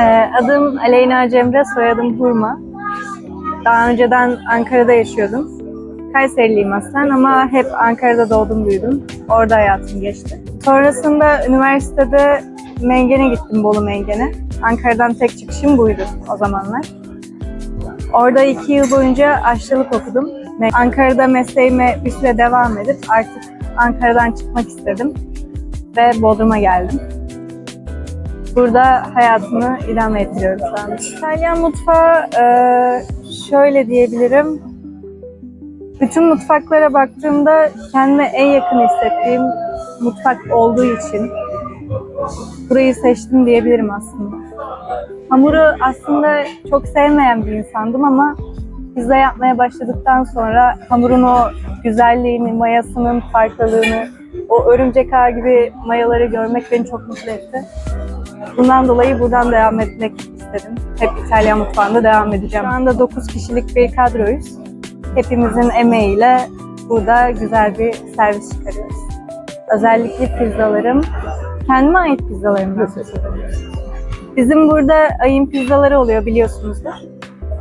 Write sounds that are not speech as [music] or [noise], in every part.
Ee, adım Aleyna Cemre, soyadım Hurma. Daha önceden Ankara'da yaşıyordum. Kayseriliyim aslen ama hep Ankara'da doğdum büyüdüm. Orada hayatım geçti. Sonrasında üniversitede Mengen'e gittim, Bolu Mengen'e. Ankara'dan tek çıkışım buydu o zamanlar. Orada iki yıl boyunca aşçılık okudum. Ankara'da mesleğime bir süre devam edip artık Ankara'dan çıkmak istedim. Ve Bodrum'a geldim. Burada hayatımı idame ettiriyorum şu an. İtalyan mutfağı eee, şöyle diyebilirim. Bütün mutfaklara baktığımda kendime en yakın hissettiğim mutfak olduğu için burayı seçtim diyebilirim aslında. Hamuru aslında çok sevmeyen bir insandım ama pizza yapmaya başladıktan sonra hamurun o güzelliğini, mayasının farklılığını, o örümcek ağı gibi mayaları görmek beni çok mutlu etti. Bundan dolayı buradan devam etmek istedim. Hep İtalyan mutfağında devam edeceğim. Şu anda 9 kişilik bir kadroyuz. Hepimizin emeğiyle burada güzel bir servis çıkarıyoruz. Özellikle pizzalarım, kendime ait ediyorum. Bizim burada ayın pizzaları oluyor biliyorsunuzdur.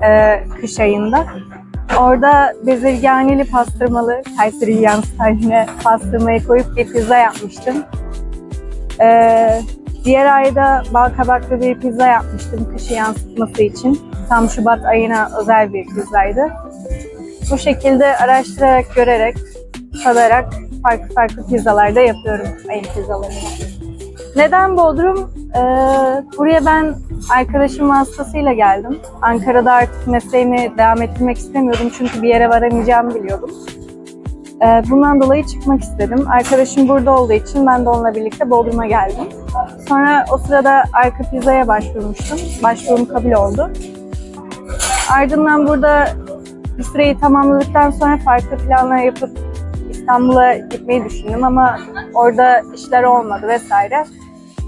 Ee, kış ayında. Orada bezirganeli pastırmalı, Kayseri yan style'ine pastırmayı koyup bir pizza yapmıştım. Ee, diğer ayda bal kabaklı bir pizza yapmıştım kışı yansıtması için. Tam Şubat ayına özel bir pizzaydı. Bu şekilde araştırarak, görerek, tadarak farklı farklı pizzalarda yapıyorum ayın pizzalarını. Neden Bodrum? Ee, buraya ben arkadaşım vasıtasıyla geldim. Ankara'da artık mesleğimi devam ettirmek istemiyordum çünkü bir yere varamayacağımı biliyordum. Ee, bundan dolayı çıkmak istedim. Arkadaşım burada olduğu için ben de onunla birlikte Bodrum'a geldim. Sonra o sırada arka pizzaya başvurmuştum. Başvurum kabul oldu. Ardından burada bir süreyi tamamladıktan sonra farklı planlar yapıp İstanbul'a gitmeyi düşündüm ama orada işler olmadı vesaire.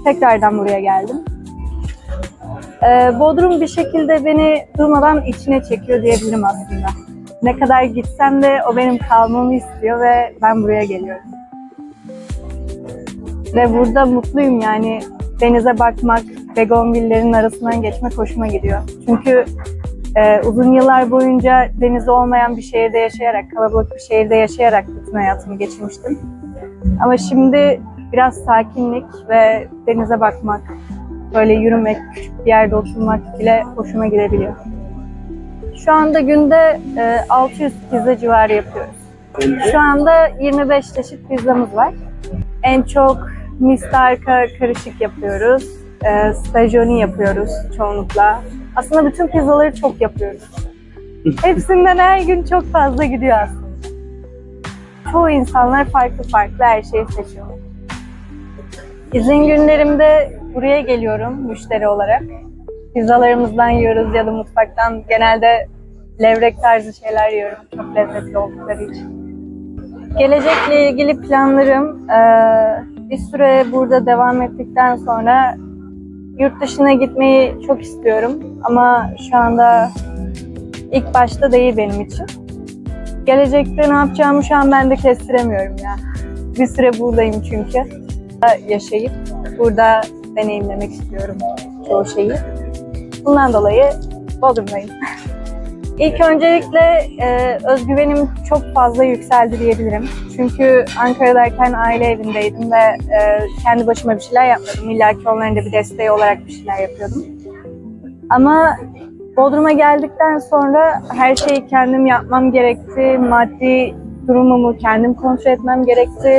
Tekrardan buraya geldim. Ee, Bodrum bir şekilde beni durmadan içine çekiyor diyebilirim aslında. Ne kadar gitsem de o benim kalmamı istiyor ve ben buraya geliyorum. Ve burada mutluyum yani denize bakmak, begonvillerin arasından geçmek hoşuma gidiyor. Çünkü e, uzun yıllar boyunca denizi olmayan bir şehirde yaşayarak, kalabalık bir şehirde yaşayarak bütün hayatımı geçirmiştim. Ama şimdi biraz sakinlik ve denize bakmak, böyle yürümek, küçük bir yerde oturmak bile hoşuma gidebiliyor. Şu anda günde e, 600 pizza civarı yapıyoruz. Şu anda 25 çeşit pizzamız var. En çok mistarka karışık yapıyoruz. E, stagioni yapıyoruz çoğunlukla. Aslında bütün pizzaları çok yapıyoruz. Hepsinden her gün çok fazla gidiyor aslında. Çoğu insanlar farklı farklı her şeyi seçiyor. İzin günlerimde buraya geliyorum müşteri olarak. Pizzalarımızdan yiyoruz ya da mutfaktan genelde levrek tarzı şeyler yiyorum. Çok lezzetli oldukları için. Gelecekle ilgili planlarım eee, bir süre burada devam ettikten sonra yurt dışına gitmeyi çok istiyorum ama şu anda ilk başta değil benim için. Gelecekte ne yapacağımı şu an ben de kestiremiyorum ya. Bir süre buradayım çünkü. Yaşayıp burada deneyimlemek istiyorum çoğu şeyi. Bundan dolayı Bodrum'dayım. [laughs] İlk öncelikle e, özgüvenim çok fazla yükseldi diyebilirim. Çünkü Ankara'dayken aile evindeydim ve e, kendi başıma bir şeyler yapmadım. İlla ki onların da bir desteği olarak bir şeyler yapıyordum. Ama Bodrum'a geldikten sonra her şeyi kendim yapmam gerekti. Maddi durumumu kendim kontrol etmem gerekti.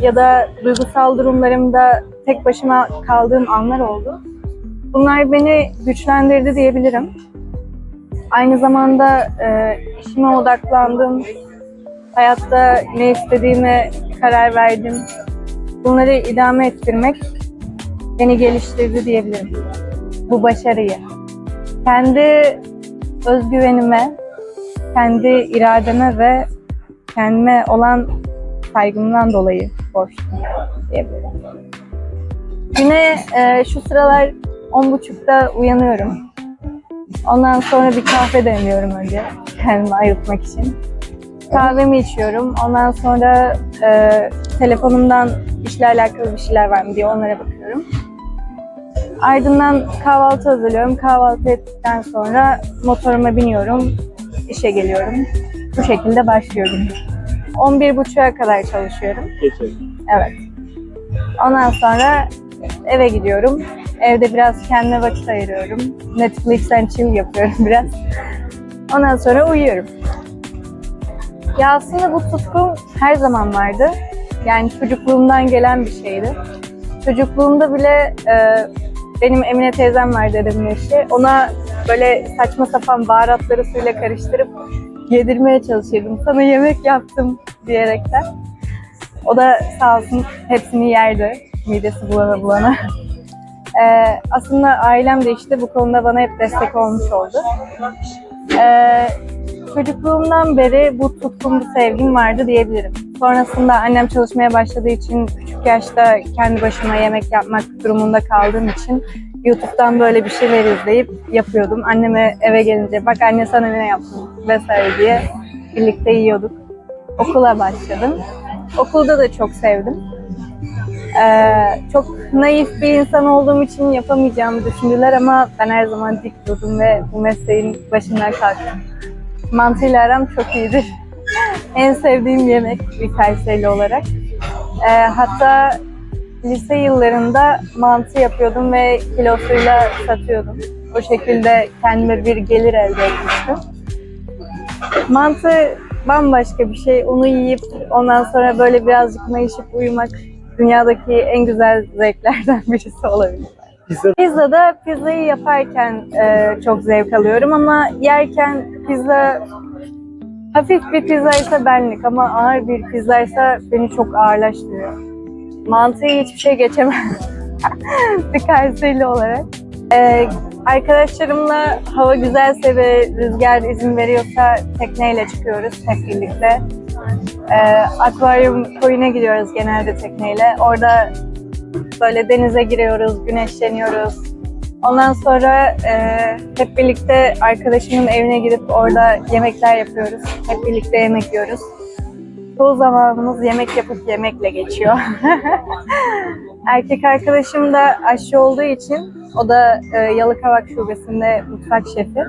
Ya da duygusal durumlarımda tek başıma kaldığım anlar oldu. Bunlar beni güçlendirdi diyebilirim. Aynı zamanda e, işime odaklandım. Hayatta ne istediğime karar verdim. Bunları idame ettirmek beni geliştirdi diyebilirim. Bu başarıyı. Kendi özgüvenime, kendi irademe ve kendime olan saygımdan dolayı borçluyum diyebilirim. Güne e, şu sıralar 10.30'da uyanıyorum. Ondan sonra bir kahve demliyorum önce kendimi ayıltmak için. Kahvemi içiyorum. Ondan sonra e, telefonumdan işle alakalı bir şeyler var mı diye onlara bakıyorum. Ardından kahvaltı hazırlıyorum. Kahvaltı ettikten sonra motoruma biniyorum. işe geliyorum. Bu şekilde başlıyorum. 11.30'a kadar çalışıyorum. Geçelim. Evet. Ondan sonra eve gidiyorum. Evde biraz kendime vakit ayırıyorum. Netflix'ten chill yapıyorum [laughs] biraz. Ondan sonra uyuyorum. Ya aslında bu tutkum her zaman vardı. Yani çocukluğumdan gelen bir şeydi. Çocukluğumda bile e, benim Emine teyzem var dedemin eşi. Ona böyle saçma sapan baharatları suyla karıştırıp yedirmeye çalışırdım. Sana yemek yaptım diyerekten. O da sağ olsun hepsini yerdi. Midesi bulana bulana. [laughs] Ee, aslında ailem de işte bu konuda bana hep destek olmuş oldu. Ee, çocukluğumdan beri bu tutkum, bu sevgim vardı diyebilirim. Sonrasında annem çalışmaya başladığı için küçük yaşta kendi başıma yemek yapmak durumunda kaldığım için YouTube'dan böyle bir şeyler izleyip yapıyordum. Anneme eve gelince bak anne sana ne yaptım vesaire diye birlikte yiyorduk. Okula başladım. Okulda da çok sevdim. Ee, çok naif bir insan olduğum için yapamayacağımı düşündüler ama ben her zaman dik durdum ve bu mesleğin başından kalktım. Mantıyla aram çok iyidir. [laughs] en sevdiğim yemek bir Kayseri olarak. Ee, hatta lise yıllarında mantı yapıyordum ve kilosuyla satıyordum. O şekilde kendime bir gelir elde etmiştim. Mantı bambaşka bir şey. Onu yiyip ondan sonra böyle birazcık mayışıp uyumak dünyadaki en güzel zevklerden [laughs] birisi olabilir. Pizza Pizzada pizzayı yaparken e, çok zevk alıyorum ama yerken pizza hafif bir pizza ise benlik ama ağır bir pizza ise beni çok ağırlaştırıyor. Mantıyı hiçbir şey geçemem. [laughs] bir Kayserili olarak. E, arkadaşlarımla hava güzelse ve rüzgar izin veriyorsa tekneyle çıkıyoruz hep birlikte. E, akvaryum koyuna gidiyoruz genelde tekneyle. Orada böyle denize giriyoruz, güneşleniyoruz. Ondan sonra e, hep birlikte arkadaşımın evine gidip orada yemekler yapıyoruz. Hep birlikte yemek yiyoruz. Çoğu zamanımız yemek yapıp yemekle geçiyor. [laughs] Erkek arkadaşım da aşçı olduğu için o da e, Yalıkavak Şubesi'nde mutfak şefi.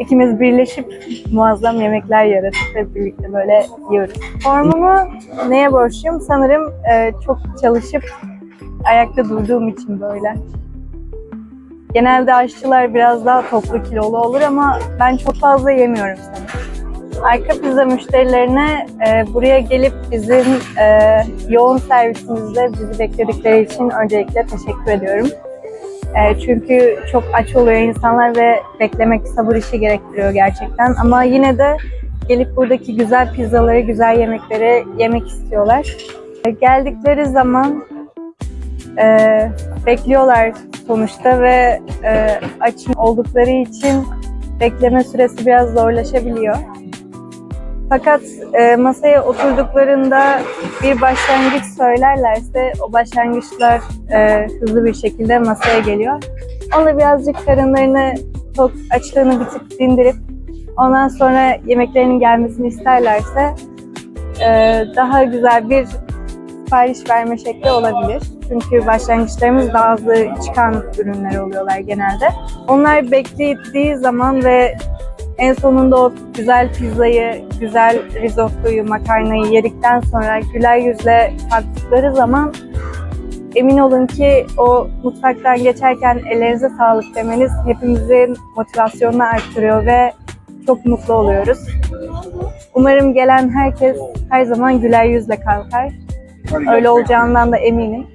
İkimiz birleşip muazzam yemekler yaratıp hep birlikte böyle yiyoruz. Formumu neye borçluyum? Sanırım e, çok çalışıp ayakta durduğum için böyle. Genelde aşçılar biraz daha toplu kilolu olur ama ben çok fazla yemiyorum sanırım. Arka pizza müşterilerine e, buraya gelip bizim e, yoğun servisimizde bizi bekledikleri için öncelikle teşekkür ediyorum. E, çünkü çok aç oluyor insanlar ve beklemek sabır işi gerektiriyor gerçekten. Ama yine de gelip buradaki güzel pizzaları, güzel yemekleri yemek istiyorlar. E, geldikleri zaman e, bekliyorlar sonuçta ve e, aç oldukları için bekleme süresi biraz zorlaşabiliyor. Fakat e, masaya oturduklarında bir başlangıç söylerlerse o başlangıçlar e, hızlı bir şekilde masaya geliyor. Onu birazcık karınlarını tok açlığını bir tık dindirip ondan sonra yemeklerinin gelmesini isterlerse e, daha güzel bir sipariş verme şekli olabilir. Çünkü başlangıçlarımız daha hızlı çıkan ürünler oluyorlar genelde. Onlar beklediği zaman ve en sonunda o güzel pizzayı, güzel risottoyu, makarnayı yedikten sonra güler yüzle kalktıkları zaman emin olun ki o mutfaktan geçerken ellerinize sağlık demeniz hepimizin motivasyonunu arttırıyor ve çok mutlu oluyoruz. Umarım gelen herkes her zaman güler yüzle kalkar. Öyle olacağından da eminim.